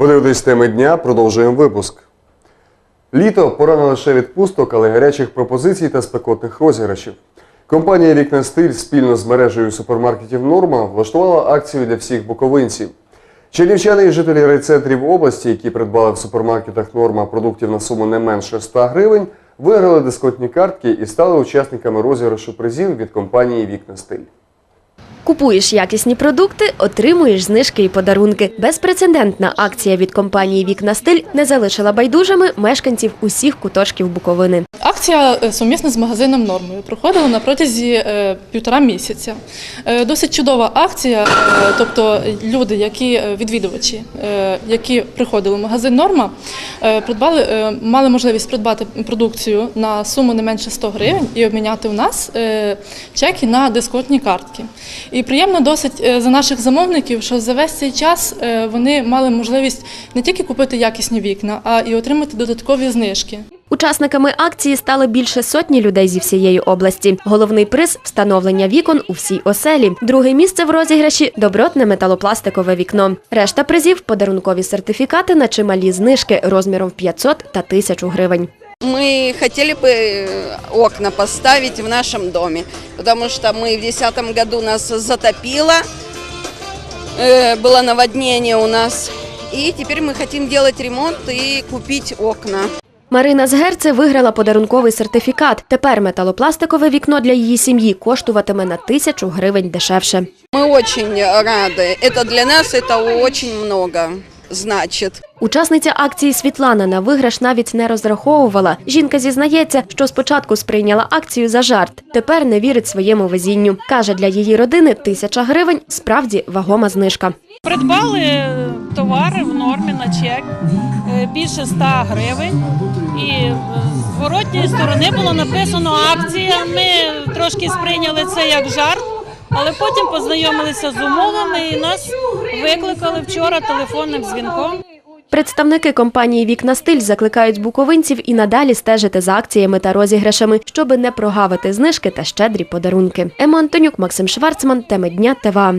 Подивитись теми дня, продовжуємо випуск. Літо пора не лише відпусток, але гарячих пропозицій та спекотних розіграшів. Компанія Вікна Стиль спільно з мережею супермаркетів Норма влаштувала акцію для всіх буковинців. Чернівчани і жителі райцентрів області, які придбали в супермаркетах Норма продуктів на суму не менше 100 гривень, виграли дисконтні картки і стали учасниками розіграшу призів від компанії Вікна Стиль. Купуєш якісні продукти, отримуєш знижки і подарунки. Безпрецедентна акція від компанії Вікна Стиль не залишила байдужими мешканців усіх куточків Буковини. Акція е, сумісна з магазином Нормою проходила на протязі е, півтора місяця. Е, Досить чудова акція. Тобто люди, які відвідувачі, які приходили в магазин Норма, придбали, мали можливість придбати продукцію на суму не менше 100 гривень і обміняти у нас чеки на дисконтні картки. І приємно досить за наших замовників, що за весь цей час вони мали можливість не тільки купити якісні вікна, а і отримати додаткові знижки. Учасниками акції стали більше сотні людей зі всієї області. Головний приз встановлення вікон у всій оселі. Друге місце в розіграші добротне металопластикове вікно. Решта призів подарункові сертифікати на чималі знижки розміром в 500 та 1000 гривень. Мы хотели бы э, окна поставить в нашем доме, потому что мы в 2010 году нас затопило, э, было наводнение у нас, и теперь мы хотим делать ремонт и купить окна. Марина з Герце виграла подарунковий сертифікат. Тепер металопластикове вікно для її сім'ї коштуватиме на тисячу гривень дешевше. Мы очень рады. Это для нас это очень много значит. Учасниця акції Світлана на виграш навіть не розраховувала. Жінка зізнається, що спочатку сприйняла акцію за жарт. Тепер не вірить своєму везінню. Каже, для її родини тисяча гривень справді вагома знижка. Придбали товари в нормі на чек е, більше 100 гривень. І е, з зворотньої сторони було написано акція. Ми трошки сприйняли це як жарт, але потім познайомилися з умовами і нас викликали вчора телефонним дзвінком. Представники компанії Вікна Стиль закликають буковинців і надалі стежити за акціями та розіграшами, щоби не прогавити знижки та щедрі подарунки. Ема Антонюк, Максим Шварцман, теми дня ТВА.